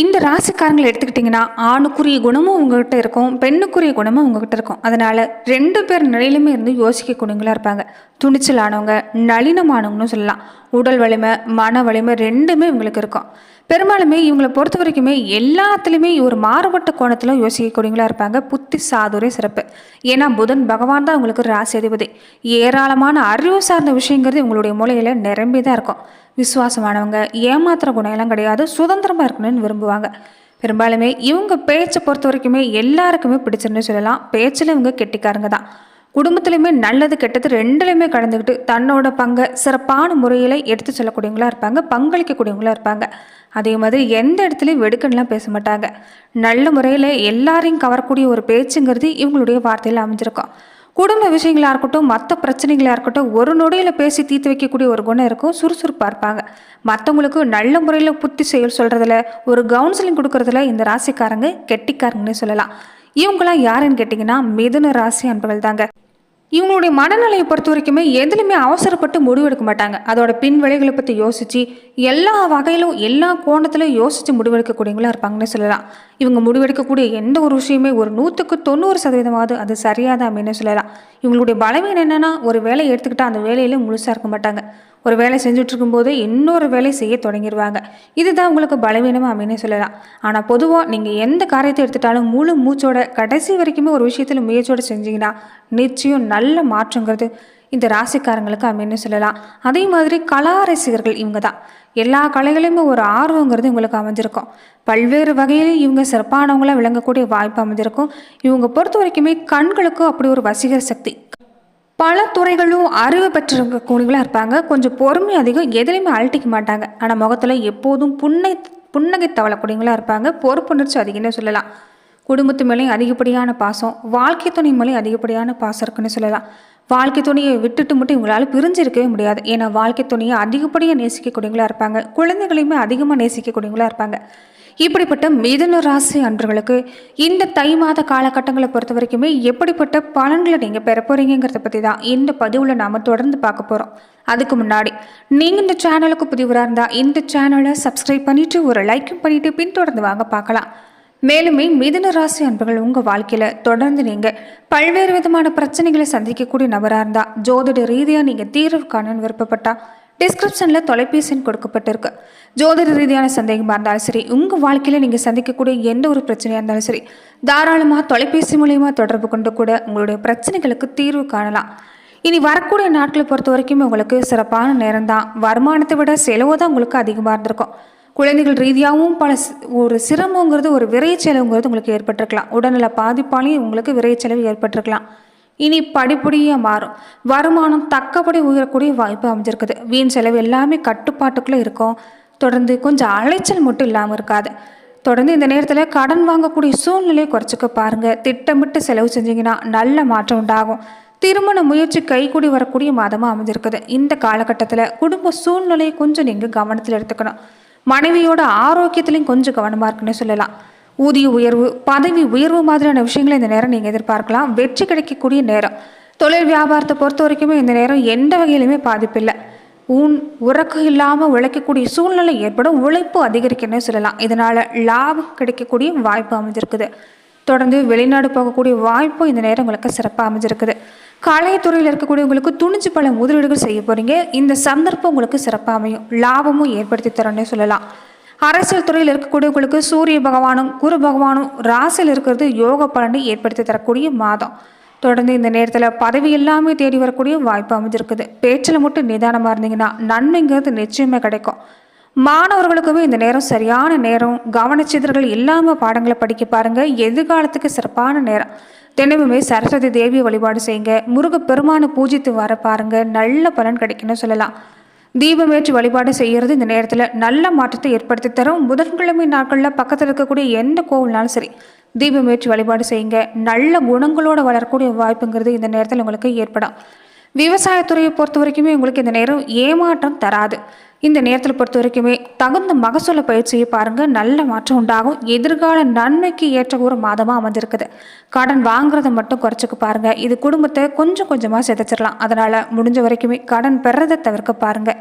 இந்த ராசிக்காரங்களை எடுத்துக்கிட்டிங்கன்னா ஆணுக்குரிய குணமும் உங்ககிட்ட இருக்கும் பெண்ணுக்குரிய குணமும் உங்ககிட்ட இருக்கும். அதனால் ரெண்டு பேர் நிலையிலுமே இருந்து யோசிக்கக்கூடியவங்களா இருப்பாங்க. துணிச்சலானவங்க நளினமானவங்கன்னு சொல்லலாம். உடல் வலிமை மன வலிமை ரெண்டுமே இவங்களுக்கு இருக்கும். பெரும்பாலுமே இவங்களை பொறுத்த வரைக்குமே எல்லாத்துலேயுமே ஒரு மாறுபட்ட கோணத்தில் யோசிக்கக்கூடியவங்களா இருப்பாங்க. புத்தி சாதுரே சிறப்பு. ஏன்னா புதன் பகவான் தான் உங்களுக்கு ராசி அதிபதி. ஏராளமான அறிவு சார்ந்த விஷயங்கிறது உங்களுடைய மூலையில் நிரம்பி தான் இருக்கும். விசுவாசமானவங்க ஏமாத்துற குணம் கிடையாது சுதந்திரமாக இருக்கணும்னு விரும்புவாங்க. பெரும்பாலுமே இவங்க பேச்சை பொறுத்த வரைக்குமே எல்லாருக்குமே பிடிச்சிருன்னு சொல்லலாம். பேச்சில் இவங்க கெட்டிக்காரங்க தான். குடும்பத்துலையுமே நல்லது கெட்டது ரெண்டுலையுமே கலந்துக்கிட்டு தன்னோட பங்கை சிறப்பான முறையில் எடுத்து சொல்லக்கூடியவங்களாக இருப்பாங்க பங்களிக்கக்கூடியவங்களா இருப்பாங்க. அதே மாதிரி எந்த இடத்துலையும் வெடுக்கன்லாம் பேச மாட்டாங்க. நல்ல முறையில் எல்லாரையும் கவரக்கூடிய ஒரு பேச்சுங்கிறது இவங்களுடைய வார்த்தையில் அமைஞ்சிருக்கும். குடும்ப விஷயங்களாக இருக்கட்டும் மற்ற பிரச்சனைகளாக இருக்கட்டும் ஒரு நொடியில் பேசி தீர்த்து வைக்கக்கூடிய ஒரு குணம் இருக்கும். சுறுசுறுப்பாக இருப்பாங்க. மற்றவங்களுக்கு நல்ல முறையில் புத்தி செயல் சொல்கிறதுல ஒரு கவுன்சிலிங் கொடுக்கறதுல இந்த ராசிக்காரங்க கெட்டிக்காரங்கன்னு சொல்லலாம். இவங்களாம் யாருன்னு கேட்டிங்கன்னா மிதுன ராசி அன்பர்கள் தாங்க இவங்களுடைய மனநிலையை பொறுத்த வரைக்குமே எதுலையுமே அவசரப்பட்டு முடிவெடுக்க மாட்டாங்க. அதோட பின் விளைவுகளை பற்றி யோசித்து எல்லா வகையிலும் எல்லா கோணத்திலும் யோசித்து முடிவெடுக்கக்கூடியவங்களா இருப்பாங்கன்னு சொல்லலாம். இவங்க முடிவெடுக்கக்கூடிய எந்த ஒரு விஷயமே ஒரு நூற்றுக்கு தொண்ணூறு சதவீதமாவது அது சரியாதான் அப்படின்னு சொல்லலாம். இவங்களுடைய பலவீனம் என்னென்னா ஒரு வேலையை எடுத்துக்கிட்டால் அந்த வேலையில் முழுசாக இருக்க மாட்டாங்க. ஒரு வேலை செஞ்சுட்டு இருக்கும்போது இன்னொரு வேலை செய்ய தொடங்கிடுவாங்க இதுதான் உங்களுக்கு பலவீனமாக அப்படின்னு சொல்லலாம். ஆனால் பொதுவாக நீங்கள் எந்த காரியத்தை எடுத்துட்டாலும் முழு மூச்சோட கடைசி வரைக்குமே ஒரு விஷயத்தில் முயற்சியோடு செஞ்சீங்கன்னா நிச்சயம் நல்ல மாற்றங்கிறது இந்த ராசிக்காரங்களுக்கு அப்படின்னு சொல்லலாம். அதே மாதிரி கலா ரசிகர்கள் இவங்க தான் எல்லா கலைகளையுமே ஒரு ஆர்வங்கிறது இவங்களுக்கு அமைஞ்சிருக்கும். பல்வேறு வகையில் இவங்க சிறப்பானவங்களாக விளங்கக்கூடிய வாய்ப்பு அமைஞ்சிருக்கும். இவங்க பொறுத்த வரைக்குமே கண்களுக்கும் அப்படி ஒரு வசீகர சக்தி பல துறைகளும் அறிவு பெற்றிருக்கக்கூடியவங்களாக இருப்பாங்க. கொஞ்சம் பொறுமை அதிகம். எதுலேயுமே அழட்டிக்க மாட்டாங்க. ஆனால் முகத்தில் எப்போதும் புன்னை புன்னகை தவளக்கூடியவங்களாக இருப்பாங்க. பொறுப்புணர்ச்சி அதிகம்னு சொல்லலாம். குடும்பத்து மேலேயும் அதிகப்படியான பாசம். வாழ்க்கை துணை மேலேயும் அதிகப்படியான பாசம் இருக்குன்னு சொல்லலாம். வாழ்க்கை துணையை விட்டுட்டு மட்டும் இவங்களால பிரிஞ்சிருக்கவே முடியாது. ஏன்னா வாழ்க்கை துணையை அதிகப்படியாக நேசிக்கக்கூடியவங்களாக இருப்பாங்க. குழந்தைகளையுமே அதிகமாக நேசிக்கக்கூடியவங்களாக இருப்பாங்க. இப்படிப்பட்ட மிதுன ராசி அன்பர்களுக்கு இந்த தை மாத காலகட்டங்களை பொறுத்த வரைக்குமே எப்படிப்பட்ட பலன்களை நீங்கள் பெற போறீங்கிறத பற்றி தான் இந்த பதிவில் நாம் தொடர்ந்து பார்க்க போகிறோம் அதுக்கு முன்னாடி நீங்கள் இந்த சேனலுக்கு புதிவராக இருந்தால் இந்த சேனலை சப்ஸ்கிரைப் பண்ணிவிட்டு ஒரு லைக்கும் பண்ணிவிட்டு பின்தொடர்ந்து வாங்க பார்க்கலாம். மேலுமே மிதுன ராசி அன்பர்கள் உங்கள் வாழ்க்கையில் தொடர்ந்து நீங்கள் பல்வேறு விதமான பிரச்சனைகளை சந்திக்கக்கூடிய நபராக இருந்தால் ஜோதிட ரீதியாக நீங்கள் தீர்வு காணன்னு விருப்பப்பட்டால் டிஸ்கிரிப்ஷனில் தொலைபேசி கொடுக்கப்பட்டிருக்கு. ஜோதிட ரீதியான சந்தேகமாக இருந்தாலும் சரி உங்கள் வாழ்க்கையில் நீங்கள் சந்திக்கக்கூடிய எந்த ஒரு பிரச்சனையாக இருந்தாலும் சரி தாராளமாக தொலைபேசி மூலயமா தொடர்பு கொண்டு கூட உங்களுடைய பிரச்சனைகளுக்கு தீர்வு காணலாம். இனி வரக்கூடிய நாட்களை பொறுத்த வரைக்குமே உங்களுக்கு சிறப்பான நேரம் தான் வருமானத்தை விட செலவு தான் உங்களுக்கு அதிகமாக இருந்திருக்கும். குழந்தைகள் ரீதியாகவும் பல ஒரு சிரமங்கிறது ஒரு விரைச்செலவுங்கிறது உங்களுக்கு ஏற்பட்டிருக்கலாம். உடல்நல பாதிப்பாலையும் உங்களுக்கு விரைச்செலவு செலவு ஏற்பட்டிருக்கலாம். இனி படிப்படியாக மாறும். வருமானம் தக்கபடி உயரக்கூடிய வாய்ப்பு அமைஞ்சிருக்குது. வீண் செலவு எல்லாமே கட்டுப்பாட்டுக்குள்ளே இருக்கும். தொடர்ந்து கொஞ்சம் அலைச்சல் மட்டும் இல்லாமல் இருக்காது. தொடர்ந்து இந்த நேரத்தில் கடன் வாங்கக்கூடிய சூழ்நிலையை குறைச்சிக்க பாருங்கள் திட்டமிட்டு செலவு செஞ்சீங்கன்னா நல்ல மாற்றம் உண்டாகும். திருமண முயற்சி கைகூடி வரக்கூடிய மாதமாக அமைஞ்சிருக்குது. இந்த காலகட்டத்தில் குடும்ப சூழ்நிலையை கொஞ்சம் நீங்கள் கவனத்தில் எடுத்துக்கணும். மனைவியோட ஆரோக்கியத்திலையும் கொஞ்சம் கவனமாக இருக்குன்னு சொல்லலாம். ஊதிய உயர்வு பதவி உயர்வு மாதிரியான விஷயங்களை இந்த நேரம் நீங்கள் எதிர்பார்க்கலாம். வெற்றி கிடைக்கக்கூடிய நேரம். தொழில் வியாபாரத்தை பொறுத்த வரைக்குமே இந்த நேரம் எந்த வகையிலுமே பாதிப்பில்லை ஊன் உறக்கம் இல்லாமல் உழைக்கக்கூடிய சூழ்நிலை ஏற்படும் உழைப்பு அதிகரிக்கணும்னு சொல்லலாம். இதனால் லாபம் கிடைக்கக்கூடிய வாய்ப்பு அமைஞ்சிருக்குது. தொடர்ந்து வெளிநாடு போகக்கூடிய வாய்ப்பும் இந்த நேரம் உங்களுக்கு சிறப்பாக அமைஞ்சிருக்குது கலைத்துறையில் இருக்கக்கூடியவங்களுக்கு துணிஞ்சு பல முதலீடுகள் செய்ய போகிறீங்க இந்த சந்தர்ப்பம் உங்களுக்கு சிறப்பாக அமையும். லாபமும் ஏற்படுத்தி தரணும்னு சொல்லலாம். அரசியல் துறையில் இருக்கக்கூடியவங்களுக்கு சூரிய பகவானும் குரு பகவானும் ராசியில் இருக்கிறது யோக பலனை ஏற்படுத்தி தரக்கூடிய மாதம். தொடர்ந்து இந்த நேரத்தில் பதவி எல்லாமே தேடி வரக்கூடிய வாய்ப்பு அமைஞ்சிருக்குது. பேச்சில் மட்டும் நிதானமாக இருந்தீங்கன்னா நன்மைங்கிறது நிச்சயமே கிடைக்கும். மாணவர்களுக்குமே இந்த நேரம் சரியான நேரம் கவனச்சிதறல் இல்லாமல் பாடங்களை படிக்க பாருங்கள் எதிர்காலத்துக்கு சிறப்பான நேரம். தினமுமே சரஸ்வதி தேவியை வழிபாடு செய்யுங்க. முருகப்பெருமானை பூஜித்து வர பாருங்கள் நல்ல பலன் கிடைக்குன்னு சொல்லலாம். தீபமேற்றி வழிபாடு செய்கிறது இந்த நேரத்தில் நல்ல மாற்றத்தை ஏற்படுத்தி தரும். புதன்கிழமை நாட்களில் பக்கத்தில் இருக்கக்கூடிய எந்த கோவில்னாலும் சரி தீபமேற்றி வழிபாடு செய்யுங்க. நல்ல குணங்களோட வளரக்கூடிய வாய்ப்புங்கிறது இந்த நேரத்தில் உங்களுக்கு ஏற்படும். விவசாயத்துறையை பொறுத்த வரைக்குமே உங்களுக்கு இந்த நேரம் ஏமாற்றம் தராது. இந்த நேரத்தில் பொறுத்த வரைக்குமே தகுந்த மகசூல பயிற்சியை பாருங்கள் நல்ல மாற்றம் உண்டாகும். எதிர்கால நன்மைக்கு ஏற்ற ஒரு மாதமாக அமைஞ்சிருக்குது. கடன் வாங்குறத மட்டும் குறைச்சிக்க பாருங்கள் இது குடும்பத்தை கொஞ்சம் கொஞ்சமாக சிதைச்சிடலாம் அதனால் முடிஞ்ச வரைக்குமே கடன் பெறதை தவிர்க்க பாருங்கள்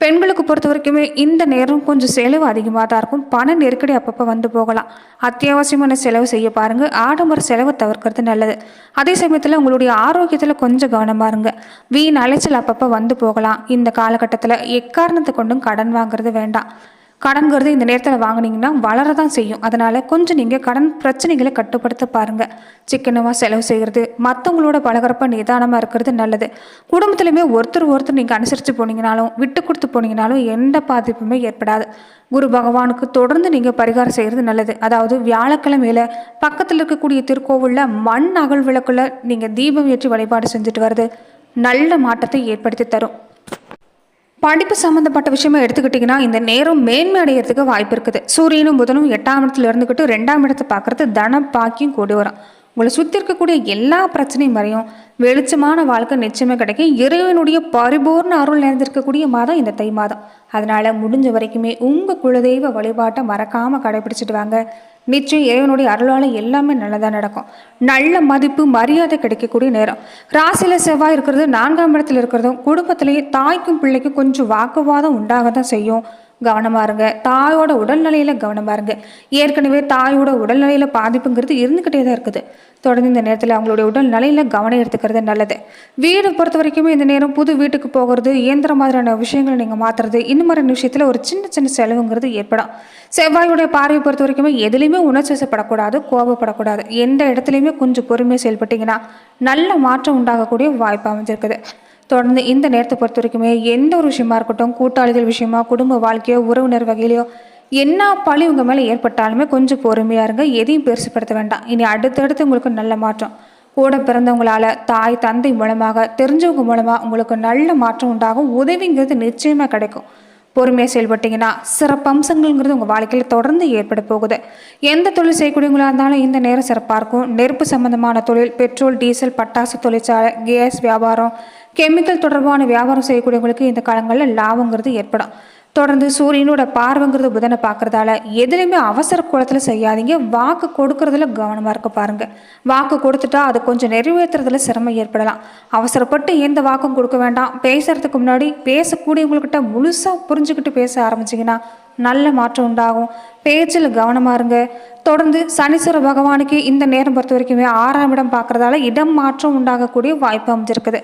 பெண்களுக்கு பொறுத்த வரைக்குமே இந்த நேரம் கொஞ்சம் செலவு அதிகமாக தான் இருக்கும். பண நெருக்கடி அப்பப்போ வந்து போகலாம். அத்தியாவசியமான செலவு செய்ய பாருங்கள் ஆடம்பர செலவு தவிர்க்கிறது நல்லது. அதே சமயத்தில் உங்களுடைய ஆரோக்கியத்தில் கொஞ்சம் கவனமாக இருங்க. வீண் அலைச்சல் அப்பப்போ வந்து போகலாம். இந்த காலகட்டத்தில் எக்காரணத்தை கொண்டும் கடன் வாங்குறது வேண்டாம். கடன்கிறது இந்த நேரத்தில் வாங்குனீங்கன்னா வளரதான் செய்யும். அதனால் கொஞ்சம் நீங்கள் கடன் பிரச்சனைகளை கட்டுப்படுத்த பாருங்கள் சிக்கனமாக செலவு செய்கிறது மற்றவங்களோட பழகிறப்ப நிதானமாக இருக்கிறது நல்லது. குடும்பத்துலையுமே ஒருத்தர் ஒருத்தர் நீங்கள் அனுசரித்து போனீங்கனாலும் விட்டு கொடுத்து போனீங்கனாலும் எந்த பாதிப்புமே ஏற்படாது. குரு பகவானுக்கு தொடர்ந்து நீங்கள் பரிகாரம் செய்கிறது நல்லது. அதாவது வியாழக்கிழமையில பக்கத்தில் இருக்கக்கூடிய திருக்கோவிலில் மண் அகல் விளக்குல நீங்கள் தீபம் ஏற்றி வழிபாடு செஞ்சுட்டு வர்றது நல்ல மாற்றத்தை ஏற்படுத்தி தரும். படிப்பு சம்மந்தப்பட்ட விஷயமா எடுத்துக்கிட்டிங்கன்னா இந்த நேரம் மேன்மை அடையிறதுக்கு வாய்ப்பு இருக்குது. சூரியனும் புதனும் எட்டாம் இடத்துல இருந்துக்கிட்டு ரெண்டாம் இடத்தை பார்க்குறது தன பாக்கியம் கூடி வரும் உங்களை சுற்றி இருக்கக்கூடிய எல்லா பிரச்சனையும் வரையும் வெளிச்சமான வாழ்க்கை நிச்சயமே கிடைக்கும் இறைவனுடைய பரிபூர்ண அருள் நிறைந்திருக்கக்கூடிய மாதம் இந்த தை மாதம். அதனால் முடிஞ்ச வரைக்குமே உங்கள் குலதெய்வ வழிபாட்டை மறக்காமல் கடைபிடிச்சிட்டு வாங்க. நிச்சயம் இறைவனுடைய அருளால் எல்லாமே நல்லதாக நடக்கும். நல்ல மதிப்பு மரியாதை கிடைக்கக்கூடிய நேரம். ராசியில் செவ்வாய் இருக்கிறது நான்காம் இடத்துல இருக்கிறதும் குடும்பத்திலேயே தாய்க்கும் பிள்ளைக்கும் கொஞ்சம் வாக்குவாதம் உண்டாக தான் செய்யும். கவனமாக இருங்க. தாயோட உடல்நிலையில் கவனமாக இருங்க. ஏற்கனவே தாயோட உடல்நிலையில் பாதிப்புங்கிறது இருந்துக்கிட்டே தான் இருக்குது. தொடர்ந்து இந்த நேரத்தில் அவங்களுடைய உடல்நிலையில் கவனம் எடுத்துக்கிறது நல்லது. வீடு பொறுத்த வரைக்குமே இந்த நேரம் புது வீட்டுக்கு போகிறது இயந்திர மாதிரியான விஷயங்களை நீங்கள் மாற்றுறது இந்த மாதிரியான விஷயத்தில் ஒரு சின்ன சின்ன செலவுங்கிறது ஏற்படும். செவ்வாயுடைய பார்வையை பொறுத்த வரைக்குமே எதுலேயுமே உணர்ச்சிசப்படக்கூடாது கோபப்படக்கூடாது. எந்த இடத்துலையுமே கொஞ்சம் பொறுமையாக செயல்பட்டிங்கன்னா நல்ல மாற்றம் உண்டாகக்கூடிய வாய்ப்பு அமைஞ்சிருக்குது. தொடர்ந்து இந்த நேரத்தை பொறுத்த வரைக்குமே எந்த ஒரு விஷயமா இருக்கட்டும் கூட்டாளிகள் விஷயமா குடும்ப வாழ்க்கையோ உறவினர் வகையிலையோ என்ன பழி உங்கள் மேலே ஏற்பட்டாலுமே கொஞ்சம் பொறுமையாக இருங்க. எதையும் பெருசுப்படுத்த வேண்டாம். இனி அடுத்தடுத்து உங்களுக்கு நல்ல மாற்றம். கூட பிறந்தவங்களால தாய் தந்தை மூலமாக தெரிஞ்சவங்க மூலமாக உங்களுக்கு நல்ல மாற்றம் உண்டாகும். உதவிங்கிறது நிச்சயமாக கிடைக்கும். பொறுமையாக செயல்பட்டீங்கன்னா சிறப்பு அம்சங்கள்ங்கிறது உங்கள் வாழ்க்கையில் தொடர்ந்து ஏற்பட போகுது. எந்த தொழில் செய்யக்கூடியவங்களாக இருந்தாலும் இந்த நேரம் சிறப்பாக இருக்கும். நெருப்பு சம்பந்தமான தொழில் பெட்ரோல் டீசல் பட்டாசு தொழிற்சாலை கேஸ் வியாபாரம் கெமிக்கல் தொடர்பான வியாபாரம் செய்யக்கூடியவங்களுக்கு இந்த காலங்களில் லாபங்கிறது ஏற்படும். தொடர்ந்து சூரியனோட பார்வைங்கிறது புதனை பார்க்கறதால எதுலையுமே அவசர குளத்தில் செய்யாதீங்க. வாக்கு கொடுக்கறதுல கவனமாக இருக்க பாருங்கள் வாக்கு கொடுத்துட்டா அது கொஞ்சம் நிறைவேற்றுறதுல சிரமம் ஏற்படலாம். அவசரப்பட்டு எந்த வாக்கும் கொடுக்க வேண்டாம். பேசுறதுக்கு முன்னாடி பேசக்கூடியவங்கக்கிட்ட முழுசாக புரிஞ்சுக்கிட்டு பேச ஆரம்பிச்சிங்கன்னா நல்ல மாற்றம் உண்டாகும். பேச்சில் கவனமாக இருங்க. தொடர்ந்து சனீஸ்வர பகவானுக்கு இந்த நேரம் பொறுத்த வரைக்குமே ஆறாம் இடம் பார்க்கறதால இடம் மாற்றம் உண்டாகக்கூடிய வாய்ப்பு அமைஞ்சிருக்குது.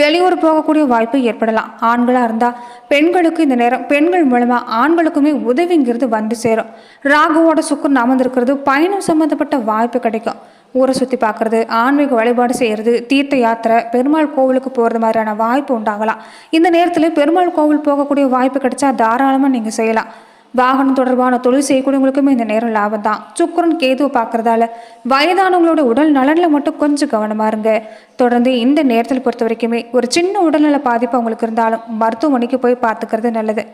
வெளியூர் போகக்கூடிய வாய்ப்பு ஏற்படலாம். ஆண்களாக இருந்தால் பெண்களுக்கு இந்த நேரம் பெண்கள் மூலமாக ஆண்களுக்குமே உதவிங்கிறது வந்து சேரும். ராகுவோட சுக்குன்னு அமர்ந்திருக்கிறது பயணம் சம்மந்தப்பட்ட வாய்ப்பு கிடைக்கும். ஊரை சுற்றி பார்க்குறது ஆன்மீக வழிபாடு செய்கிறது தீர்த்த யாத்திரை பெருமாள் கோவிலுக்கு போகிறது மாதிரியான வாய்ப்பு உண்டாகலாம். இந்த நேரத்தில் பெருமாள் கோவில் போகக்கூடிய வாய்ப்பு கிடைச்சா தாராளமாக நீங்கள் செய்யலாம். வாகனம் தொடர்பான தொழில் செய்யக்கூடியவங்களுக்கும் இந்த நேரம் லாபம் தான் சுக்கரன் கேதுவை பார்க்கறதால வயதானவங்களோட உடல் நலனில் மட்டும் கொஞ்சம் கவனமாக இருங்க. தொடர்ந்து இந்த நேரத்தில் பொறுத்த வரைக்குமே ஒரு சின்ன உடல்நல பாதிப்பு அவங்களுக்கு இருந்தாலும் மருத்துவமனைக்கு போய் பார்த்துக்கிறது நல்லது.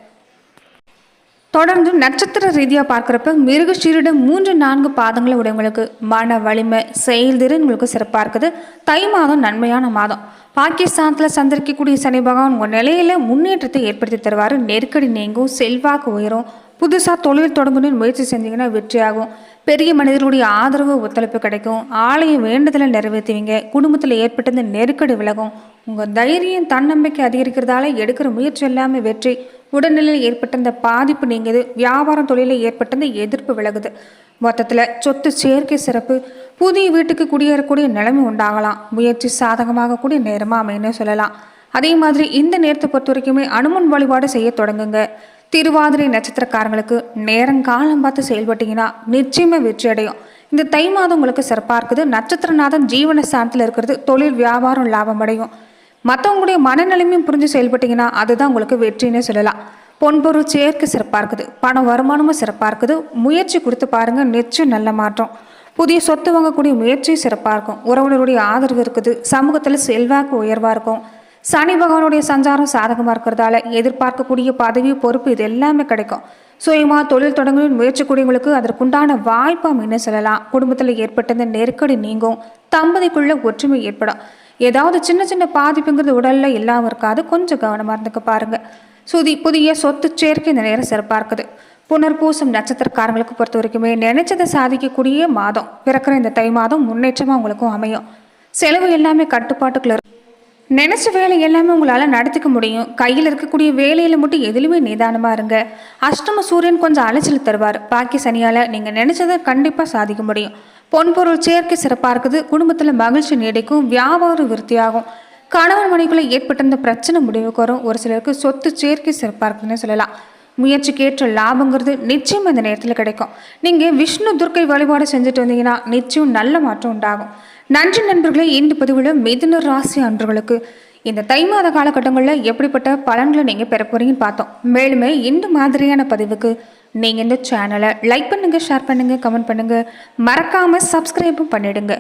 தொடர்ந்து நட்சத்திர ரீதியாக பார்க்குறப்ப மிருகஷீரிடம் மூன்று நான்கு பாதங்களை உடையவங்களுக்கு மன வலிமை செயல்திறன் உங்களுக்கு சிறப்பாக இருக்குது. தை மாதம் நன்மையான மாதம். பாகிஸ்தானத்தில் சந்திரிக்கக்கூடிய சனி பகவான் உங்கள் நிலையில முன்னேற்றத்தை ஏற்படுத்தி தருவார். நெருக்கடி நீங்கும் செல்வாக்கு உயரும் புதுசாக தொழில் தொடங்கணும்னு முயற்சி செஞ்சீங்கன்னா வெற்றியாகும். பெரிய மனிதர்களுடைய ஆதரவு ஒத்துழைப்பு கிடைக்கும். ஆலய வேண்டுதலை நிறைவேற்றுவீங்க. குடும்பத்தில் ஏற்பட்டிருந்த நெருக்கடி விலகும். உங்கள் தைரியம் தன்னம்பிக்கை அதிகரிக்கிறதால எடுக்கிற முயற்சி எல்லாமே வெற்றி. உடல்நிலையில் ஏற்பட்ட இந்த பாதிப்பு நீங்குது. வியாபாரம் தொழிலில் ஏற்பட்ட இந்த எதிர்ப்பு விலகுது. மொத்தத்தில் சொத்து சேர்க்கை சிறப்பு. புதிய வீட்டுக்கு குடியேறக்கூடிய நிலைமை உண்டாகலாம். முயற்சி சாதகமாக கூடிய நேரமாக அமைன்னு சொல்லலாம். அதே மாதிரி இந்த நேரத்தை பொறுத்த வரைக்குமே அனுமன் வழிபாடு செய்ய தொடங்குங்க. திருவாதிரை நட்சத்திரக்காரங்களுக்கு நேரங்காலம் பார்த்து செயல்பட்டீங்கன்னா நிச்சயமாக வெற்றி அடையும். இந்த தை மாதம் உங்களுக்கு சிறப்பாக இருக்குது. நட்சத்திரநாதன் ஜீவன ஸ்தானத்தில் இருக்கிறது. தொழில் வியாபாரம் லாபம் அடையும். மற்றவங்களுடைய மனநிலைமையும் புரிஞ்சு செயல்பட்டீங்கன்னா அதுதான் உங்களுக்கு வெற்றின்னு சொல்லலாம். பொன்பொருள் சேர்க்கை சிறப்பாக இருக்குது. பண வருமானமும் சிறப்பாக இருக்குது. முயற்சி கொடுத்து பாருங்கள் நிச்சயம் நல்ல மாற்றம். புதிய சொத்து வாங்கக்கூடிய முயற்சி சிறப்பாக இருக்கும். உறவினருடைய ஆதரவு இருக்குது. சமூகத்தில் செல்வாக்கு உயர்வாக இருக்கும். சனி பகவானுடைய சஞ்சாரம் சாதகமாக இருக்கிறதால எதிர்பார்க்கக்கூடிய பதவி பொறுப்பு இது எல்லாமே கிடைக்கும். சுயமாக தொழில் தொடங்கணும்னு முயற்சிக்கூடியவங்களுக்கு அதற்குண்டான வாய்ப்பு அப்படின்னு சொல்லலாம். குடும்பத்தில் ஏற்பட்ட இந்த நெருக்கடி நீங்கும். தம்பதிக்குள்ள ஒற்றுமை ஏற்படும். ஏதாவது சின்ன சின்ன பாதிப்புங்கிறது உடலில் இல்லாமல் இருக்காது. கொஞ்சம் கவனமாக இருந்துக்க பாருங்கள் சுதி புதிய சொத்து சேர்க்கை இந்த நேரம் சிறப்பாக இருக்குது. புனர்பூசம் நட்சத்திரக்காரங்களுக்கு பொறுத்த வரைக்குமே நினைச்சதை சாதிக்கக்கூடிய மாதம் பிறக்கிற இந்த தை மாதம் முன்னேற்றமாக உங்களுக்கும் அமையும். செலவு எல்லாமே கட்டுப்பாட்டுக்குள்ள இருக்கும். நினச்ச வேலை எல்லாமே உங்களால் நடத்திக்க முடியும். கையில் இருக்கக்கூடிய வேலையில் மட்டும் எதுலையுமே நிதானமாக இருங்க. அஷ்டம சூரியன் கொஞ்சம் அலைச்சல் தருவார். பாக்கி சனியால் நீங்கள் நினச்சதை கண்டிப்பாக சாதிக்க முடியும். பொன்பொருள் சேர்க்கை சிறப்பாக இருக்குது. குடும்பத்தில் மகிழ்ச்சி நீடிக்கும். வியாபாரம் விருத்தியாகும். கணவன் மனைக்குள்ளே ஏற்பட்டிருந்த பிரச்சனை முடிவுக்கு வரும். ஒரு சிலருக்கு சொத்து சேர்க்கை சிறப்பாக இருக்குதுன்னு சொல்லலாம். முயற்சிக்கு ஏற்ற லாபங்கிறது நிச்சயம் அந்த நேரத்தில் கிடைக்கும். நீங்கள் விஷ்ணு துர்க்கை வழிபாடு செஞ்சுட்டு வந்தீங்கன்னா நிச்சயம் நல்ல மாற்றம் உண்டாகும். நன்றி நண்பர்களே இந்த பதிவில் மிதுன ராசி அன்பர்களுக்கு. இந்த தை மாத காலகட்டங்களில் எப்படிப்பட்ட பலன்களை நீங்கள் பெற போகிறீங்கன்னு பார்த்தோம். மேலுமே இந்த மாதிரியான பதிவுக்கு நீங்கள் இந்த சேனலை லைக் பண்ணுங்கள் ஷேர் பண்ணுங்கள் கமெண்ட் பண்ணுங்கள் மறக்காமல் சப்ஸ்கிரைபும் பண்ணிவிடுங்க